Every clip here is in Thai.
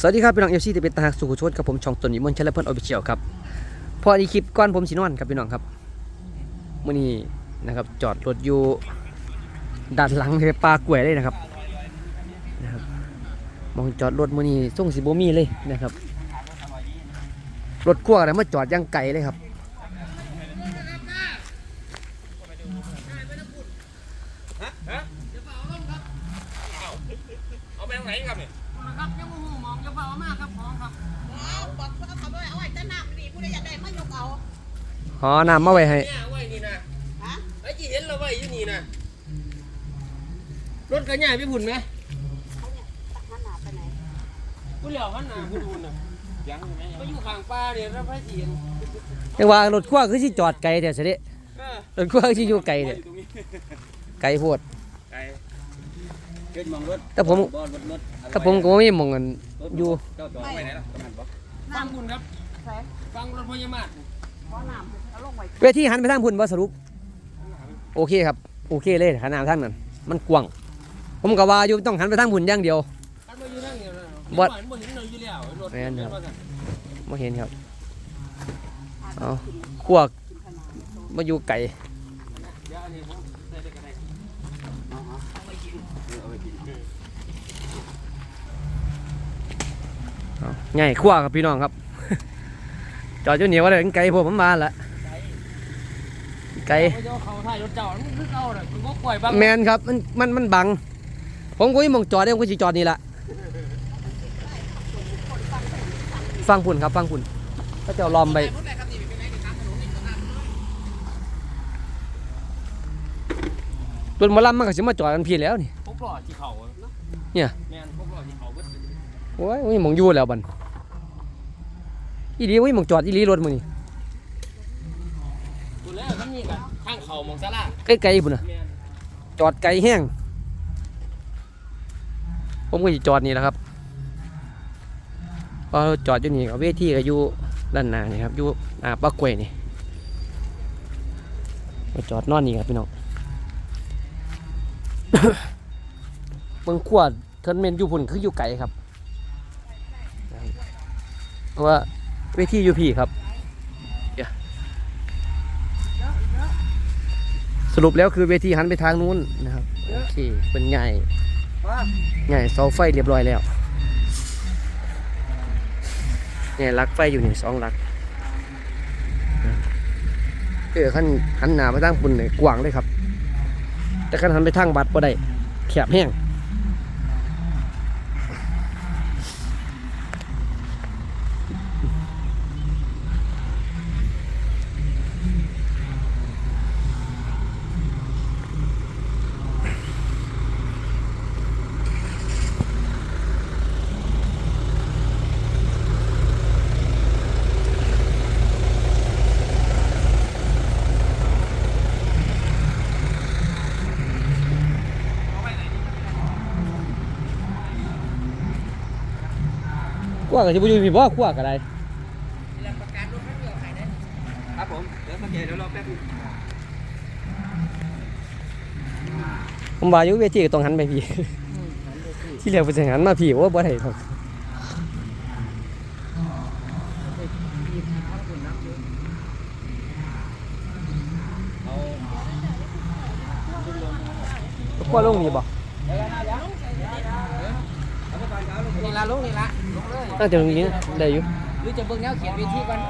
สวัสดีครับพี่น้องเอฟซีที่เป็นตาหักสุขุชนกับผมช่องตนวิมลชัยและเพื่อนออฟฟิเชียลครับพอดีคลิปก้อนผมสีนอนครับพี่น้องครับมื่อนี้นะครับจอดรถอยู่ด้านหลังเลยปลากล้วยเลยนะครับนะครับมองจอดรถมื่อนี้ส่งสีโบมีเลยนะครับรถกลัวอะไรมาจอดอยังไกลเลยครับเอาไปทางไหนครับเนี่ย อ๋อน้ำมาไว้ให้เนี่ยไว้นี่นะฮะไอ้ที่เห็นเราไว้อยู่นี่นะรถกระย่ายไปพุ่นไหมเขาเนี่ยตักน้ำหนาไปไหนกูเหลียวหันหน้ากูดูน่ะยังก็อยู่ข้างป้าเนี่ยแล้วไฟเสียนยังว่ารถกลัวคือสิจอดไกลแต่เสยเด็จเออรถกลัวคือสิอยู่ไกลเด็อยู่ตรงนี้ไกลโพด ไกลขึ้นมองรถแต่ผมบอลรถรถถ้าผมก็ไม่มีหมองกันอยู่ เจ้าจอดไว้ไหนล่ะประมาณบ่ฟังคุณครับใส่ฟังรถพยาบาลขอน้ำ เอาลงไว้เวทีหันไปทางพุ่นบ่สรุป โอเคครับ โอเคเลยขนาดทางนั้นมันกว้างผมก็ว่าอยู่ต้องหันไปทางพุ่นอย่างเดียวกันมาอยู่ทางนี้แล้วบ่บ่บ่เห็นเราอยู่แล้วรถแม่นครับเห็ว่าซั่นไม่เห็นครับเอาขวกมาอยู่ไก่เดี๋ยวอันนี้ผมใส่ไปก็ได้เอาไปกินเอาไปกินเอาใหญ่ขวครับพี่น้องครับ จอดอยู่เหนียวเลยไก่พวกผมมาละไก่เขาจะเอาเขาถ่ายรถเจ้ามันคือเก่าน่ะมันก็ปล่อยบ้างแมนครับมันมันมันบัง ผมก็ยังมองจอดได้ผมก็สิจอดนี่ละฟังพุ่นครับฟังพุ่นก็จะเอาลอมไปรถหมอลำมันก็สิมาจอดกันพี่แล้วนี่พวกหล่อที่เขาอะเนี่ยแม่นพวกหล่อที่เขาเบิดเลยโอ้ยมีหมองอยู่แล้วบัน อีหลีมีหมองจอดอีหลีรถมึงนี่ตัวแล้วก็มีกันข้างเขาหมองซาลาไกลๆพุ่นน่ะ แม่นจอดไกลแห้ง ผมก็สิจอดนี่แหละครับพอจอดอยู่นี่ก็เวทีก็อยู่ด้านหน้านี่ครับอยู่หน้าปักกล้วยนี่ก็จอดนอนนี่ครับพี่น้อง เบิ่งขวดเทินเมนอยู่พุ่นคืออยู่ไกลครับ เพราะว่า เวทีอยู่พี่ครับเดี๋ยวสรุปแล้วคือเวทีหันไปทางนู้นนะครับ โอเค เป็นใหญ่ใหญ่เสาไฟเรียบร้อยแล้วเนี่ยลักไฟอยู่นี่สองลักเออขั้นหันหน้าไปทางปุ่นเนี่ยกว้างเลยครับ แต่ขั้นหันไปทางบัดบ่ได้แคบแห้ง กว่าก็จะไปอยู่พี่บ่กว่าก็ได้ครับผมเดี๋ยวสังเกตเดี๋ยวรอแป๊บนึงผมว่าอยู่เวทีก็ต้องหันไปพี่ ที่เหลือไปสิหันมาพี่ว่าบ่ได้หรอกเอากว่าลงนี่บ่นี่ละลงนี่ละลงเลย น่าจะตรงนี้นะได้อยู่หรือจะเบิ่งแนวเขียนเวทีก่อน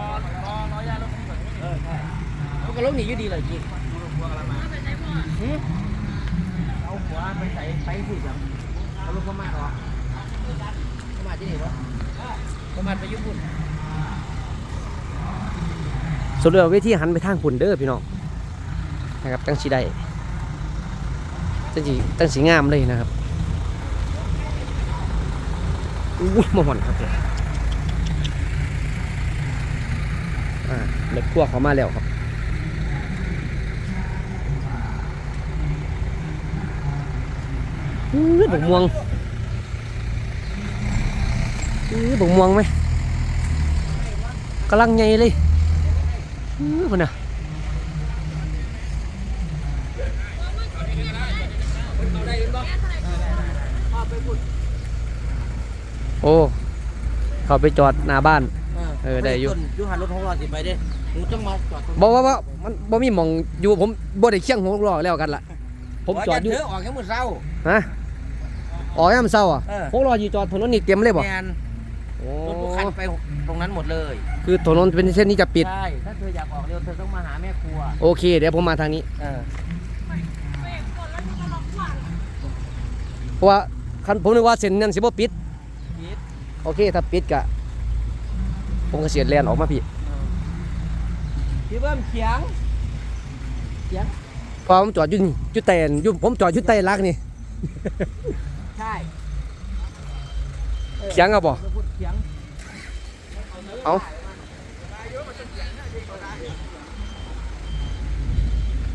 มันก็ลงนี่อยู่ดีเลยจีหืมเอาหัวไปใส่ไปสิจังเอาลูกประมาทออกประมาทที่ไหนวะประมาทไปญี่ปุ่นสุดแล้วเวทีหันไปทางพุ่นเด้อพี่น้องนะครับตั้งสิได้ตั้งสิตั้งสิงามเลยนะครับ อุ้ยมาหอนครับเนี่ยอ่าเล็กพวกเขามาแล้วครับอื้อบักม่วงอื้อบักม่วงไหมกำลังใหญ่เลยอื้อพุ่นน่ะโอ้ เขาไปจอดหน้าบ้าน เออได้อยู่ ต้นยูหันรถหกล้อสิไปเด้มึงต้องมาจอดตรงนี้บอกว่าว่ามันบ่มีหมองอยู่ผมบ่ได้เคียงหกล้อแล้วกันล่ะ ผมจอดอยู่เถอะออกแค่มื้อเช้า ฮะอ๋อยามเช้าอะเออหกล้ออยู่จอดถนนนี่เต็มเลยบ่แมนโอ้รถทุกคันไปตรงนั้นหมดเลยคือถนนเป็นเส้นนี้จะปิด ใช่ถ้าเธออยากออกเร็วเธอต้องมาหาแม่ครัว โอเค เดี๋ยวผมมาทางนี้ เออเพราะว่าคันผมนึกว่าเส้นนั้นสิบ่ปิดพีท โอเค ถ้าปิดก็ผมก็เสียแลนออกมาพี่พี่เบิ้มเขียงเขียงเพราะผมจอดอยู่นี่อยู่แต่นอยู่ผมจอดอยู่ใต้ลักนี่ใช่เขียงเอาบ่เราพูดเขียงเอา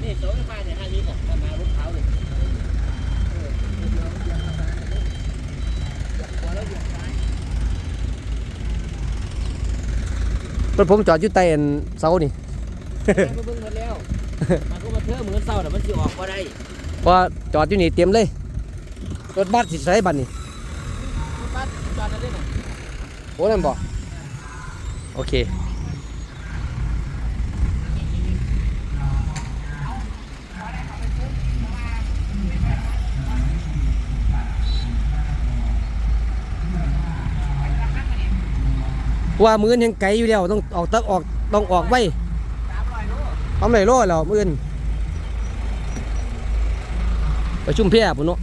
นี่โซ่ไฟเนี่ยห้าลิตรอะมารถเขาเลย รถผมจอดอยู่ใต้อันเสานี่แม่ไปเบิ่งหมดแล้วมันก็มาเทื่อมือเศร้าแต่มันสิออกก็ได้เพราะว่าจอดอยู่นี่เต็มเลยรถบัสสิใช้บัตรนี่บ้านจอดได้ไหมโอ้นั่นบ่โอเค ว่ามืออนยังไกลอยู่แล้วต้องออกต้องออกต้องออกไว้ทำไรโลแล้วมืออนประชุมเพียปุ่นเนาะ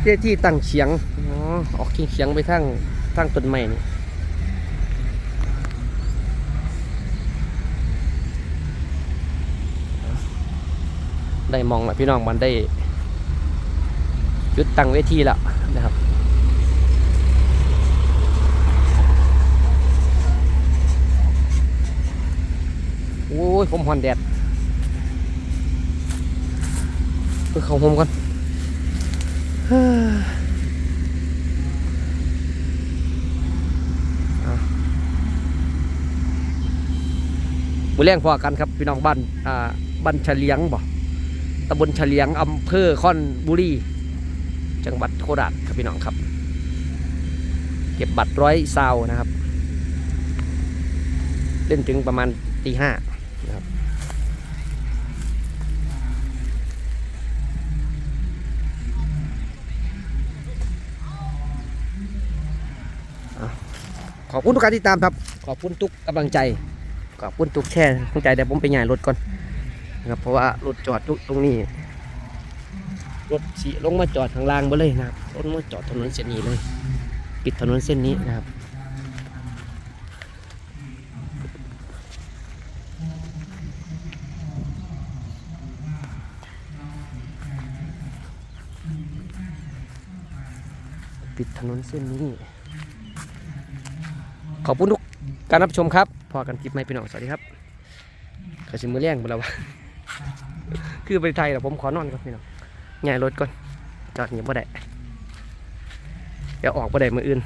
เที่ที่ตั้งเฉียงอ๋อออกเฉียงไปทางทางต้นไม้นี่ได้มองแล้วพี่น้องมันได้ จุดตั้งเวทีแล้วนะครับโอ้ยผมหอนแดดเพื่อเข้าห่มก่อนเฮ้อเอามือแรงพอกันครับพี่น้องบ้านอ่าบ้านเฉลียงบ่ตำบลเฉลียงอำเภอค่อนบุรี คราชครับพี่น้องครับ เก็บบัตรร้อยซาวนะครับ เล่นถึงประมาณตีห้านะครับขอบคุณทุกการติดตามครับ ขอบคุณทุกกำลังใจ ขอบคุณทุกแช่กำลังใจเดี๋ยวผมไปย่ายรถก่อนนะครับเพราะว่ารถจอดตรงนี้ รถสีลงมาจอดข้างล่างไปเลยนะครับรถมาจอดถนนเส้นนี้เลย ปิดถนนเส้นนี้นะครับปิดถนนเส้นนี้ ขอบคุณทุกการรับชมครับ พอกันคลิปไม่พี่น้อง สวัสดีครับกระชิมมือแรงไปแล้ววะคือไปไทยแต่ผมขอนอนก่อนพี่น้อง ง่ายรถก่อน จอดอย่างบ่ได้ เดี๋ยวออกบ่ได้มืออื่น